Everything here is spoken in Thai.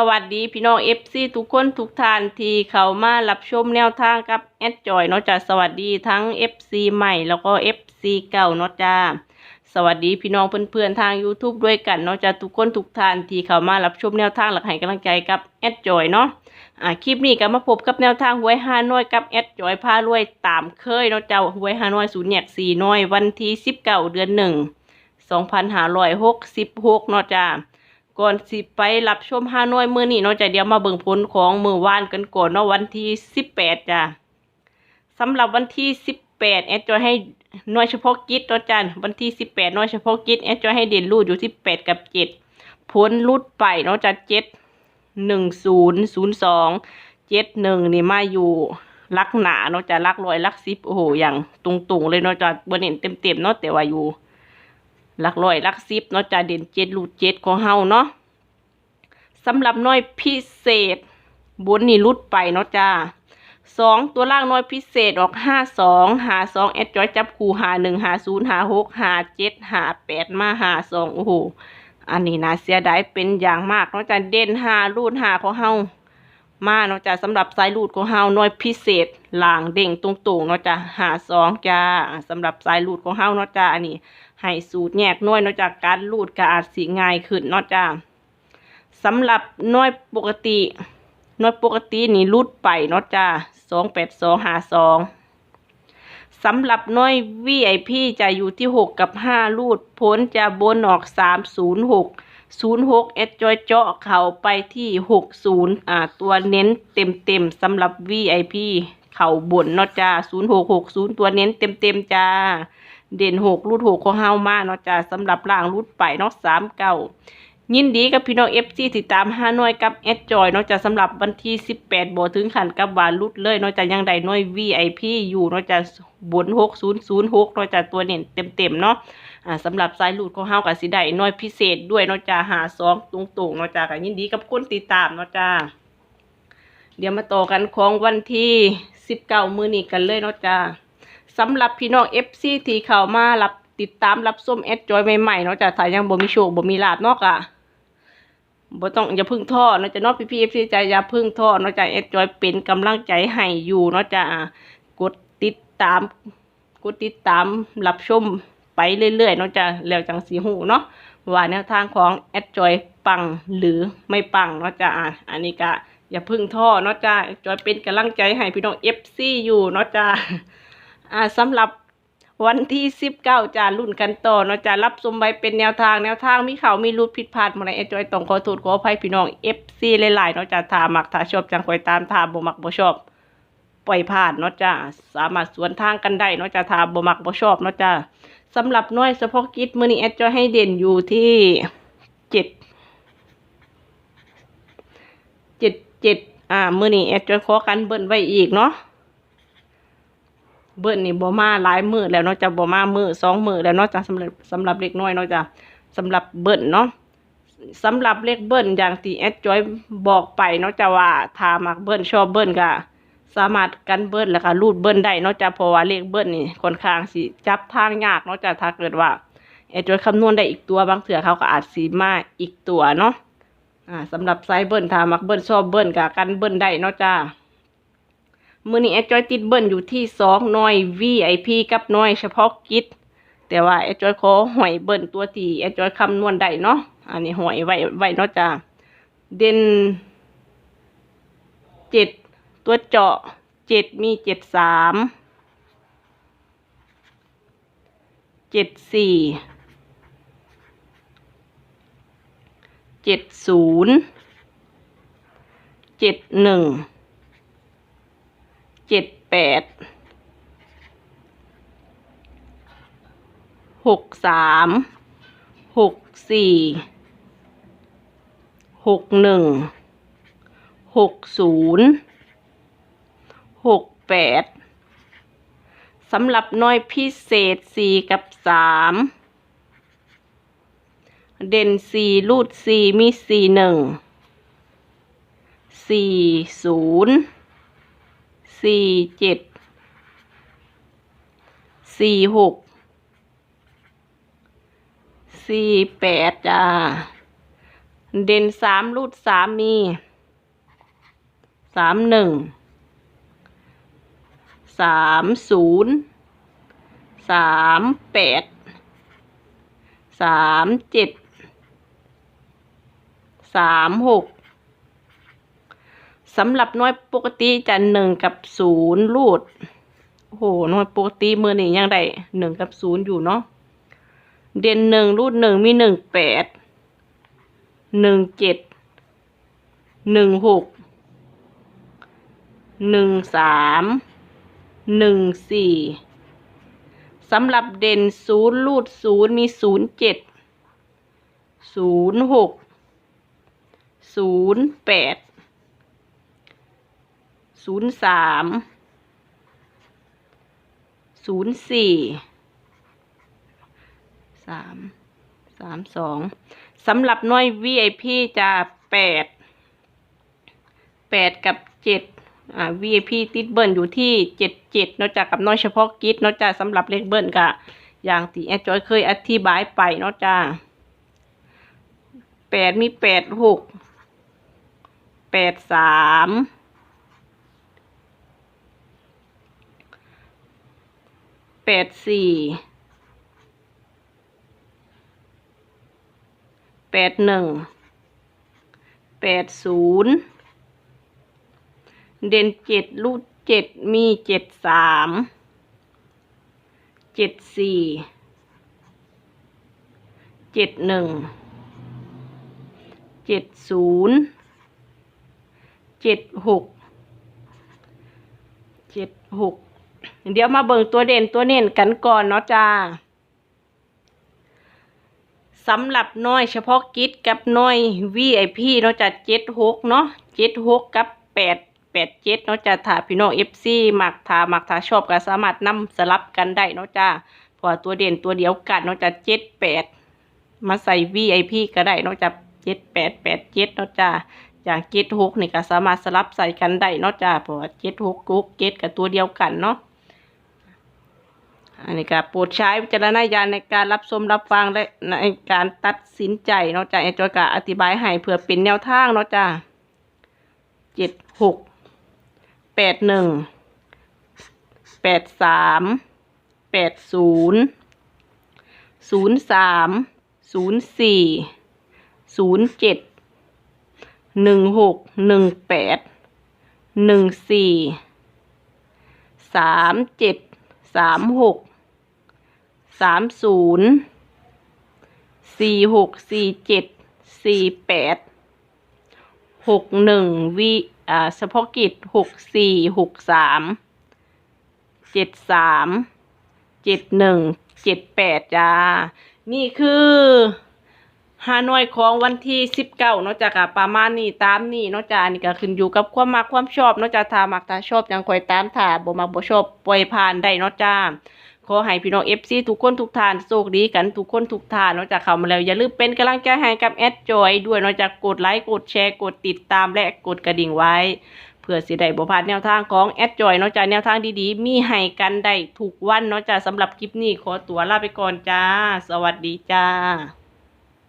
สวัสดีพี่น้องเอฟซีทุกคนทุกท่านที่เข้ามารับชมแนวทางกับแอดจอยเนาะจ้ะสวัสดีทั้ง FC ใหม่แล้วก็ FC เก่าเนาะจ้าสวัสดีพี่น้องเพื่อนๆทาง YouTube ด้วยกันเนาะจ้ะทุกคนทุกท่านที่เข้ามารับชมแนวทางหลักให้กำลังใจกับแอดจอยเนาะอ่าคลิปนี้ก็มาพบกับแนวทางหวยฮานอยกับแอดจอยพารวยตามเคยเนาะจ้าหวยฮานอยศูนย์แยกสี่น้อยวันที่19เก้าเดือนหนึ่ง2566เนาะจ้า ก่อนสิไปรับชมฮานอยมือนี้เนาะจะเดี๋ยวมาเบิ่งผลของมือวานกันก่อนเนาะวันที่18จ้ะสำหรับวันที่18แอดจอยให้หน่วยเฉพาะกิจเนาะจ้ะวันที่18หน่วยเฉพาะกิจแอดจอยให้เด่นรูดอยู่ที่8กับ7ผลรุดไปเนาะจ้ะ7 1002 71นี่มาอยู่ลักหนาเนาะจ้ะลักรอยลักสิบโอ้โหอย่างตรงๆเลยเนาะจ้ะบ่เน้นเต็มๆเนาะแต่ว่าอยู่ หลักร้อยหลักสิบเนาะจะเด่นเจ็ดรูดเจ็ดของเฮาเนาะสำหรับน้อยพิเศษบนนี่รุดไปเนาะจ้าสองตัวล่างน้อยพิเศษออกห้าสองหาสองแอดจอยจับคู่หาหนึ่งหาศูนย์หาหกหาเจ็ดหาแปดมาหาสองโอ้โหอันนี้นะเสียดายเป็นอย่างมากเนาะจ้าเด่นหารูดหาของเฮามาเนาะจ้าสำหรับสายรูดของเฮาน้อยพิเศษหลางเด่งตรงๆเนาะจ้าหาสองจ้าสำหรับสายรูดของเฮาเนาะจ้าอันนี้ ให้สูตรแยกน้อยนอกจากการรูดก็อาจสิง่ายขึ้นนอกจากสำหรับน้อยปกติน้อยปกตินี่รูดไปนอกจากสองแปดสองหาสองสำหรับน้อย VIP จะอยู่ที่หกกับห้ารูดพ้นจะบนออกสามศูนย์หกศูนย์หกเอจอยเจาะเข่าไปที่หกศูนย์อ่า ตัวเน้นเต็มเต็มๆสำหรับ VIP เข่าบนเนาะจ้าศูนย์หกหกศูนย์ตัวเน้นเต็มเต็มๆจ้า เด่นหกรูดหกของเฮามาเนาะจ้าสำหรับล่างรูดไปเนาะสามเก้ายินดีกับพี่น้องเอฟซีติดตามห้าหน่วยกับแอดจอยเนาะจ้าสำหรับวันที่สิบแปดบถึงขันกับวารุดเลยเนาะจ้ายังได้หน่วย VIP อยู่เนาะจ้าบนหกศูนย์ศูนย์หกเนาะจ้าตัวเน้นเต็มเต็มเนาะอ่าสำหรับสายรูดของเฮากับสิได้น่วยพิเศษด้วยเนาะจ้าหาสองตรงๆเนาะจ้าก็ยินดีกับคนติดตามเนาะจ้าเดี๋ยวมาต่อกันของวันที่สิบเก้ามือนี้กันเลยเนาะจ้า สำหรับพี่น้อง FC ที่เข้ามารับติดตามรับส้มแอดจอยใหม่ๆเนาะจ้ะถ้ายังบ่มีโชคบ่มีลาบเนาะกะบ่ต้องอย่าพึ่งท้อเนาะจ้ะเนาะพี่พี่ FC จ้ะอย่าพึ่งท้อเนาะจ้ะแอดจอยเป็นกำลังใจให้อยู่เนาะจ้ะกดติดตามกดติดตามรับชมไปเรื่อยๆเนาะจ้ะแล้วจังสีหูเนาะว่าแนวทางของแอดจอยปังหรือไม่ปังเนาะจ้ะอันนี้ก็อย่าพึ่งท้อเนาะจ้ะจอยเป็นกำลังใจให้พี่น้อง FC อยู่เนาะจ้ะ อ่าสำหรับวันที่สิบเก้าจารุ่นกันต่อเนาะจะรับสมไว้เป็นแนวทางแนวทางมีเขามีรูดผิดพลาดมาในเอจอยต้องขอโทษขออภัยพี่น้องเอฟซีหลายๆเนาะจะถามักถาชอบจังคอยตามถาบ่มักบ่ชอบ ปล่อยผ่านเนาะจ้าสามารถสวนทางกันได้เนาะจะถาบ่มักบ่ชอบเนาะจ้าสำหรับน้อยเฉพาะกิจมือนี้เอจอยให้เด่นอยู่ที่เจ็ดเจ็ดเจ็ดอ่ามือนี้เอจอยขอกันเบิ่นไว้อีกเนาะ เบิ้ลนี่บ่มาหลายมือแล้วเนาะจะบ่มามือสองมือแล้วเนาะจ้ะสำหรับสำหรับเล็กน้อยเนาะจ้ะสำหรับเบิ้ลเนาะสำหรับเลขเบิ้ลอย่างที่แอดจอยบอกไปเนาะจ้ะว่าถ้ามักเบิ้ลชอบเบิ้ลก็สามารถกันเบิ้ลแล้วก็รูดเบิ้ลได้เนาะจะเพราะว่าเลขเบิ้ลนี่ค่อนข้างสิจับทางยากเนาะจะถ้าเกิดว่าแอดจอยคำนวณได้อีกตัวบางเถื่อเขาก็อาจสิมาอีกตัวเนาะอ่าสำหรับไซเบิ้ลถ้ามักเบิ้ลชอบเบิ้ลก็กันเบิ้ลได้เนาะจ้ะ มือนี้แอดจอยติดเบิ้ลอยู่ที่สองน่อย VIP กับน่อยเฉพาะกิจแต่ว่าแอดจอยขอหอยเบิ้ลตัวที่แอดจอยคำนวณได้เนาะอันนี้หอยไว้ไว้เนาะจ้าเด่นเจ็ดตัวเจาะเจ็ดมีเจ็ดสามเจ็ดสี่เจ็ดศูนย์เจ็ดหนึ่ง เจ็ดแปดหกสามหกสี่หกหนึ่งหกศูนย์หกแปดสำหรับน้อยพิเศษสี่กับสามเด่นสี่รูดสี่มีสี่หนึ่งสี่ศูนย์ สี่เจ็ดสี่หกสี่แปดจ้า เด่นสามรูดสามมีสามหนึ่งสามศูนย์สามแปดสามเจ็ดสามหก สำหรับน้อยปกติจะหนึ่งกับศูนย์รูดโอ้โหหน้อยปกติมือนี่ยังได้หนึ่งกับศูนย์อยู่เนาะเด่นหนึ่งรูดหนึ่งมีหนึ่งแปดหนึ่งเจ็ดหนึ่งหกหนึ่งสามหนึ่งสี่สำหรับเด่นศูนย์รูดศูนย์มีศูนย์เจ็ดศูนย์หกศูนย์แปด ศูนย์สามศูนย์สี่สามสามสองสำหรับน้อย VIP จะแปดแปดกับเจ็ดอ่า VIP ติดเบิ้ลอยู่ที่เจ็ดเจ็ดนอกจากกับน้อยเฉพาะกิจนอกจากสำหรับเลขเบิ้ลกะอย่างที่แอดจอยเคยอธิบายไปนาะจ้าแปดมีแปดหกแปดสาม แปดสี่แปดหนึ่งแปดศูนย์เด่นเจ็ดรูดเจ็ดมีเจ็ดสามเจ็ดสี่เจ็ดหนึ่งเจ็ดศูนย์เจ็ดหกเจ็ดหก เดี๋ยวมาเบิ่งตัวเด่นตัวเน่นกันก่อนเนาะจ้าสำหรับน้อยเฉพาะกิจกับน้อย VIP เนาะจะเจ็ดหกเนาะเจ็ดหกกับแปดแปดเจ็ดเนาะจะถ้าพี่น้อง FC มักถามักถาชอบก็สามารถนำสลับกันได้เนาะจ้าพอตัวเด่นตัวเดียวกันเนาะจะเจ็ดแปดมาใส่ VIP ก็ได้เนาะจะเจ็ดแปดแปดเจ็ดเนาะจ้าอย่างเจ็ดหกนี่ก็สามารถสลับใส่กันได้เนาะจ้าเพราะว่าเจ็ดหกหกเจ็ดกับตัวเดียวกันเนาะ อันนี้ก็โปรดใช้วิจารณญาณในการรับชมรับฟังและในการตัดสินใจเนาะจ้ะไอ้จอยกะอธิบายให้เพื่อเป็นแนวทางเนาะจ้ะเจ็ดหกแปดหนึ่งแปดสามแปดศูนย์ศูนย์สามศูนย์สี่ศูนย์เจ็ดหนึ่งหกหนึ่งแปดหนึ่งสี่สามเจ็ด สามหกสามศูนย์สี่หกสี่เจ็ดสี่แปดหกหนึ่งวิอ่าเฉพาะกิจหกสี่หกสามเจ็ดสามเจ็ดหนึ่งเจ็ดแปดจ้า นี่คือ ฮานอยของวันที่สิบเก้าเนาะจ้ะค่ะประมาณนี้ตามนี้เนาะจ้ะอันนี่ก็ขึ้นอยู่กับความมักความชอบเนาะจ้ะถ้ามักถ้าชอบยังคอยตามถ้าบ่มักบ่ชอบปล่อยผ่านได้เนาะจ้าขอให้พี่น้อง FC ทุกคนทุกท่านโชคดีกันทุกคนทุกท่านเนาะจากเข้ามาแล้วอย่าลืมเป็นกำลังใจให้กับแอดจอยด้วยเนาะจากกดไลค์กดแชร์กดติดตามและกดกระดิ่งไว้ เพื่อสิได้บ่พลาดแนวทางของแอดจอยเนาะจากแนวทางดีๆ มีให้กันได้ทุกวันเนาะจากสำหรับคลิปนี้ขอตัวลาไปก่อนจ้า สวัสดีจ้า